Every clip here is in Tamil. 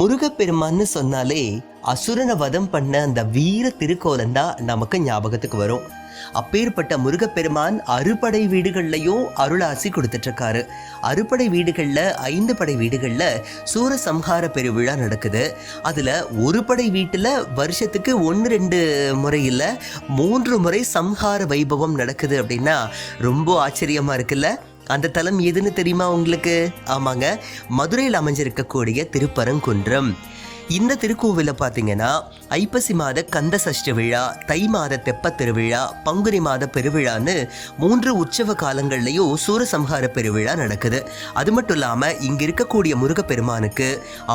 முருகப்பெருமான்னு சொன்னாலே அசுரனை வதம் பண்ண அந்த வீர திருக்கோலன் தான் நமக்கு ஞாபகத்துக்கு வரும். அப்பேற்பட்ட முருகப்பெருமான் அறுபடை வீடுகள்லையும் அருளாசி கொடுத்துட்டு இருக்காரு அறுபடை வீடுகளில் ஐந்து படை வீடுகளில் சூரசம்ஹார பெருவிழா நடக்குது. அதில் ஒரு படை வீட்டில் வருஷத்துக்கு ஒன்று ரெண்டு முறையில் மூன்று முறை சம்ஹார வைபவம் நடக்குது அப்படின்னா ரொம்ப ஆச்சரியமாக இருக்குல்ல? அந்த தலம் எதுன்னு தெரியுமா உங்களுக்கு? ஆமாங்க. மதுரையில் அமைஞ்சிருக்கக்கூடிய திருப்பரங்குன்றம். இந்த திருக்கோவிலில் பார்த்தீங்கன்னா ஐப்பசி மாத கந்த சஷ்டி விழா தை மாத தெப்ப திருவிழா பங்குனி மாத பெருவிழான்னு மூன்று உற்சவ காலங்கள்லையும் சூரசம்ஹார பெருவிழா நடக்குது. அது மட்டும் இல்லாமல் இங்கே இருக்கக்கூடிய முருகப்பெருமானுக்கு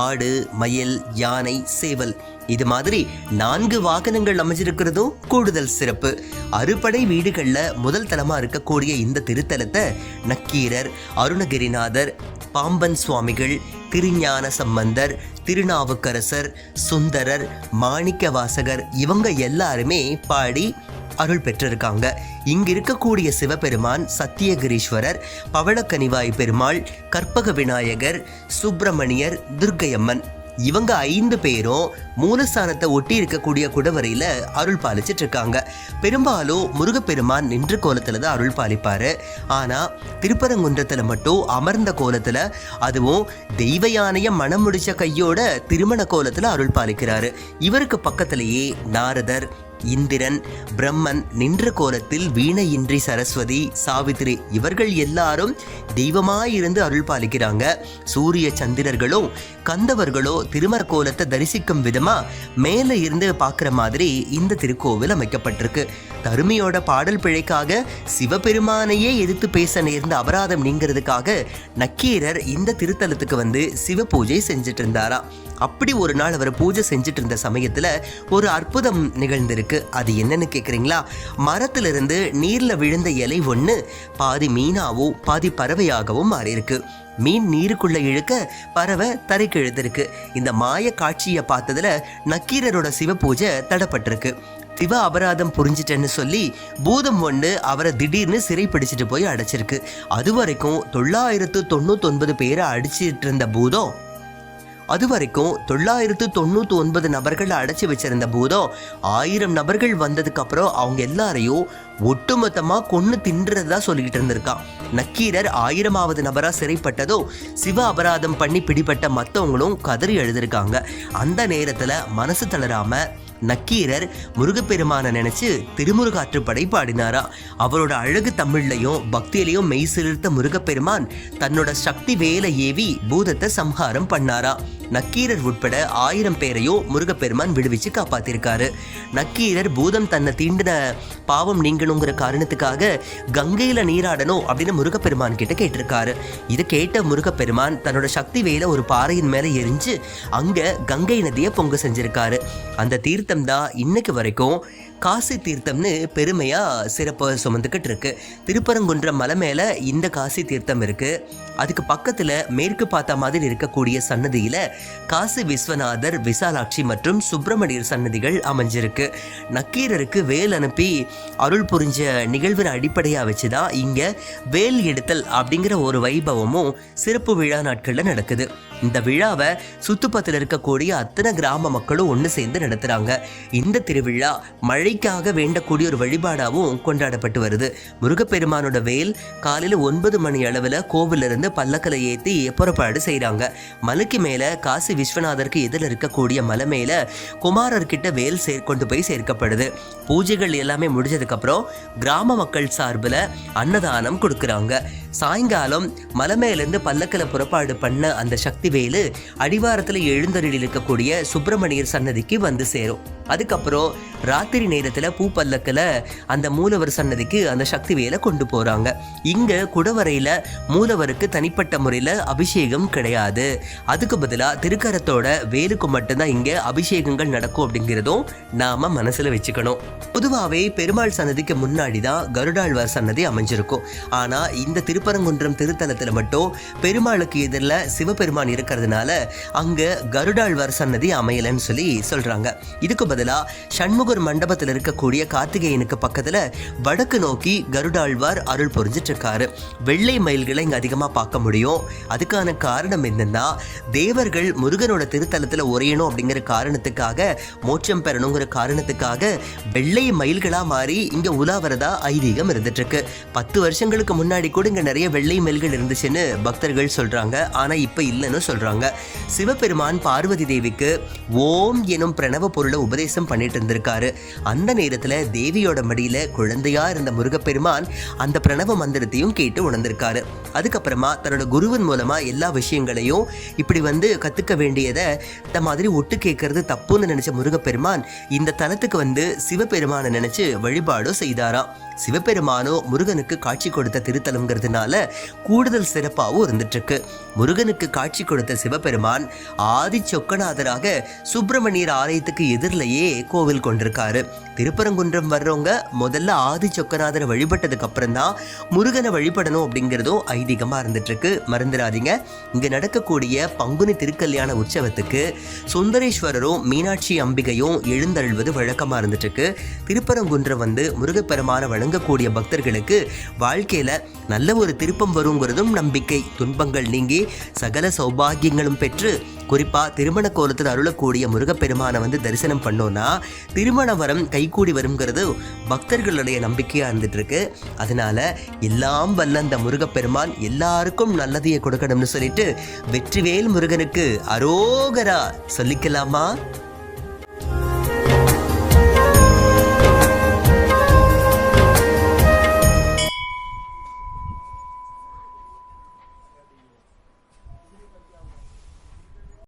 ஆடு மயில் யானை சேவல் இது மாதிரி நான்கு வாகனங்கள் அமைஞ்சிருக்கிறதும் கூடுதல் சிறப்பு. அறுபடை வீடுகளில் முதல் தலமாக இருக்கக்கூடிய இந்த திருத்தலத்தை நக்கீரர் அருணகிரிநாதர் பாம்பன் சுவாமிகள் திருஞான சம்பந்தர் திருநாவுக்கரசர் சுந்தரர் மாணிக்கவாசகர் இவங்க எல்லாருமே பாடி அருள் பெற்றிருக்காங்க. இங்க இருக்கக்கூடிய சிவபெருமான் சத்தியகிரீஸ்வரர் பவளக்கனிவாய் பெருமாள் கற்பக விநாயகர் சுப்பிரமணியர் துர்க்கையம்மன். இவங்க ஐந்து பேரும் மூலஸ்தானத்தை ஒட்டி இருக்கக்கூடிய குடவரையில அருள் பாலிச்சிட்டு இருக்காங்க பெரும்பாலும் முருகப்பெருமான் நின்ற கோலத்துல தான் அருள் பாலிப்பாரு. ஆனா திருப்பரங்குன்றத்துல மட்டும் அமர்ந்த கோலத்துல அதுவும் தெய்வ யானைய மனம் முடிச்ச கையோட திருமண கோலத்துல அருள் பாலிக்கிறாரு. இவருக்கு பக்கத்திலேயே நாரதர் இந்திரன் பிரம்மன் நின்ற கோலத்தில் வீணையின்றி சரஸ்வதி சாவித்திரி இவர்கள் எல்லாரும் தெய்வமாயிருந்து அருள் பாலிக்கிறாங்க. சூரிய சந்திரர்களோ கந்தவர்களோ திருமர கோலத்தை தரிசிக்கும் விதமா மேலே இருந்து பார்க்குற மாதிரி இந்த திருக்கோவில் அமைக்கப்பட்டிருக்கு. தருமையோட பாடல் பிழைக்காக சிவபெருமானையே எதிர்த்து பேச நேர்ந்த அபராதம் நீங்கிறதுக்காக நக்கீரர் இந்த திருத்தலத்துக்கு வந்து சிவ பூஜை செஞ்சுட்டு இருந்தாராம் அப்படி ஒரு நாள் அவர் பூஜை செஞ்சுட்டு இருந்த சமயத்தில் ஒரு அற்புதம் நிகழ்ந்திருக்கு. அது என்னன்னு கேட்குறீங்களா மரத்திலிருந்து நீரில் விழுந்த இலை ஒன்று பாதி மீனாவோ பாதி பறவையாகவும் மாறியிருக்கு. மீன் நீருக்குள்ளே இழுக்க பறவை தரைக்கு இழுத்திருக்கு. இந்த மாய காட்சியை பார்த்ததுல நக்கீரரோட சிவ பூஜை தடப்பட்டிருக்கு. சிவ அபராதம் புரிஞ்சிட்டேன்னு சொல்லி பூதம் ஒன்று அவரை திடீர்னு சிறை பிடிச்சிட்டு போய் அடைச்சிருக்கு. அது வரைக்கும் தொள்ளாயிரத்து தொண்ணூத்தொன்பது பேரை அடிச்சிட்டு இருந்த பூதம் அது வரைக்கும் தொள்ளாயிரத்து தொண்ணூற்றி ஒன்பது நபர்களை அடைச்சி வச்சிருந்த பூதம் ஆயிரம் நபர்கள் வந்ததுக்கப்புறம் அவங்க எல்லாரையும் ஒட்டுமொத்தமாக கொன்று தின்றதா சொல்லிக்கிட்டு இருந்திருக்கான். நக்கீரர் ஆயிரமாவது நபராக சிறைப்பட்டதோ சிவ அபராதம் பண்ணி பிடிபட்ட மற்றவங்களும் கதறி எழுதியிருக்காங்க அந்த நேரத்தில் மனசு தளராமல் நக்கீரர் முருகப்பெருமான நினைச்சு திருமுருகாற்றுப்படை பாடினாரா? அவரோட அழகு தமிழ்லையும் பக்தியிலையும் மெய் சிலிர்த்த முருகப்பெருமான் தன்னோட சக்தி வேலை ஏவி பூதத்தை சம்ஹாரம் பண்ணாரா? நக்கீரர் உட்பட ஆயிரம் பேரையும் முருகப்பெருமான் விடுவிச்சு காப்பாத்திருக்காரு. நக்கீரர் பூதம் தன்னை தீண்டின பாவம் நீங்கணுங்கிற காரணத்துக்காக கங்கையில நீராடணும் அப்படின்னு முருகப்பெருமான் கிட்ட கேட்டிருக்காரு. இதை கேட்ட முருகப்பெருமான் தன்னோட சக்தி வேலை ஒரு பாறையின் மேல எரிஞ்சு அங்க கங்கை நதியை பொங்க செஞ்சிருக்காரு. அந்த தீர்த்தம் தான் இன்னைக்கு வரைக்கும் காசி தீர்த்தம்னு பெருமையாக சிறப்பாக சுமந்துக்கிட்டு இருக்கு. திருப்பரங்குன்றம் மலை மேலே இந்த காசி தீர்த்தம் இருக்கு. அதுக்கு பக்கத்தில் மேற்கு பார்த்த மாதிரி இருக்கக்கூடிய சன்னதியில் காசி விஸ்வநாதர் விசாலாட்சி மற்றும் சுப்பிரமணியர் சன்னதிகள் அமைஞ்சிருக்கு. நக்கீரருக்கு வேல் அனுப்பி அருள் புரிஞ்ச நிகழ்வின் வச்சு தான் இங்கே வேல் எடுத்தல் அப்படிங்கிற ஒரு வைபவமும் சிறப்பு விழா நாட்களில் நடக்குது. இந்த விழாவை சுத்துப்பத்தில் இருக்கக்கூடிய அத்தனை கிராம மக்களும் ஒன்று சேர்ந்து நடத்துகிறாங்க இந்த திருவிழா மழைக்காக வேண்டக்கூடிய ஒரு வழிபாடாகவும் கொண்டாடப்பட்டு வருது. முருகப்பெருமானோட வேல் காலையில் ஒன்பது மணி அளவில் கோவிலிருந்து பல்லக்கலை ஏற்றி புறப்பாடு செய்கிறாங்க மலைக்கு மேலே காசி விஸ்வநாதருக்கு எதில் இருக்கக்கூடிய மலை மேலே குமாரர்கிட்ட வேல் சேர் கொண்டு போய் சேர்க்கப்படுது. பூஜைகள் எல்லாமே முடிஞ்சதுக்கப்புறம் கிராம மக்கள் சார்பில் அன்னதானம் கொடுக்குறாங்க. சாயங்காலம் மலை மேலேருந்து பல்லக்கலை புறப்பாடு பண்ண அந்த சக்தி வேலு அடிவாரத்தில் எழுந்தருளில் இருக்கக்கூடிய சுப்பிரமணியர் சன்னதிக்கு வந்து சேரும். அதுக்கப்புறம் ராத்திரி நேரத்தில் பூ பல்லக்கில் அந்த மூலவர் சன்னதிக்கு அந்த சக்தி வேலை கொண்டு போகிறாங்க இங்கே குடவரையில் மூலவருக்கு தனிப்பட்ட முறையில் அபிஷேகம் கிடையாது. அதுக்கு பதிலாக திருக்கரத்தோட வேலுக்கு மட்டும்தான் இங்கே அபிஷேகங்கள் நடக்கும் அப்படிங்கிறதும் நாம் மனசில் வச்சுக்கணும். பொதுவாகவே பெருமாள் சன்னதிக்கு முன்னாடி தான் கருடாழ்வார் சன்னதி அமைஞ்சிருக்கும். ஆனால் இந்த திருப்பரங்குன்றம் திருத்தலத்தில் மட்டும் பெருமாளுக்கு எதிரில் சிவபெருமான் இருக்கிறதுனால அங்க கருடாழ்வார் சன்னதி அமையலன்னு சொல்லி சொல்றாங்க. இதுக்கு பதிலா சண்முகர் மண்டபத்தில் இருக்கக்கூடிய கார்த்திகேயனுக்கு பக்கத்துல வடக்கு நோக்கி கருடாழ்வார் அருள் புரிஞ்சிட்டு இருக்காரு வெள்ளை மயில்களை இங்க அதிகமா பார்க்க முடியும். அதுக்கான காரணம் என்னன்னா தேவர்கள் முருகனோட திருத்தலத்துல உரையணும் அப்படிங்கிற காரணத்துக்காக மோட்சம் பெறணுங்கிற காரணத்துக்காக வெள்ளை மயில்களா மாறி இங்க உலாவரதா ஐதீகம் இருந்துட்டு இருக்கு பத்து வருஷங்களுக்கு முன்னாடி கூட இங்க நிறைய வெள்ளை மயில்கள் இருந்துச்சுன்னு பக்தர்கள் சொல்றாங்க. ஆனா இப்ப இல்லைன்னு சொல்றாங்க. சிவபெருமான் பார்வதி தேவிக்கு ஓம் எனும் பிரணவ பொருளை உபதேசம் பண்ணிட்டு இருந்திருக்காரு. அந்த நேரத்தில் தேவியோட மடியில் குழந்தையாக இருந்த முருகப்பெருமான் அந்த பிரணவ மந்திரத்தையும் கேட்டு உணர்ந்திருக்காரு. அதுக்கப்புறமா தன்னோட குருவின் மூலமாக எல்லா விஷயங்களையும் இப்படி வந்து கற்றுக்க வேண்டியதை இந்த மாதிரி ஒட்டு கேட்கறது தப்புன்னு நினச்ச முருகப்பெருமான் இந்த தலத்துக்கு வந்து சிவபெருமானை நினச்சி வழிபாடும் செய்தாராம். சிவபெருமானோ முருகனுக்கு காட்சி கொடுத்த திருத்தலம்ங்கிறதுனால கூடுதல் சிறப்பாகவும் இருந்துட்டு இருக்கு முருகனுக்கு காட்சி கொடுத்த சிவபெருமான் ஆதி சொக்கநாதராக சுப்பிரமணியர் ஆலயத்துக்கு எதிரிலேயே கோவில் கொண்டிருக்காரு. திருப்பரங்குன்றம் வர்றவங்க முதல்ல ஆதி சொக்கநாதரை வழிபட்டதுக்கு அப்புறம் தான் முருகனை வழிபடணும் அப்படிங்கிறதும் ஐதீகமாக இருந்துட்டுருக்கு. மறந்துடாதீங்க. இங்க நடக்கக்கூடிய பங்குனி திருக்கல்யாண உற்சவத்துக்கு சுந்தரேஸ்வரரும் மீனாட்சி அம்பிகையும் எழுந்தருள்வது வழக்கமாக இருந்துட்டுருக்கு. திருப்பரங்குன்றம் வந்து முருகப்பெருமான வழங்கக்கூடிய பக்தர்களுக்கு வாழ்க்கையில நல்ல ஒரு திருப்பம் வருங்கிறதும் நம்பிக்கை. துன்பங்கள் நீங்கி சகல சௌபாகியங்களும் பெற்று குறிப்பா திருமண கோலத்தில் அருளக்கூடிய முருகப்பெருமானை வந்து தரிசனம் பண்ணோம்னா திருமண வரம் கைகூடி வருங்கிறது பக்தர்களுடைய நம்பிக்கையா இருந்துட்டு இருக்கு அதனால எல்லாம் வல்ல அந்த முருகப்பெருமான் எல்லாருக்கும் நல்லதையே கொடுக்கணும்னு சொல்லிட்டு வெற்றிவேல் முருகனுக்கு அரோகரா சொல்லிக்கலாமா?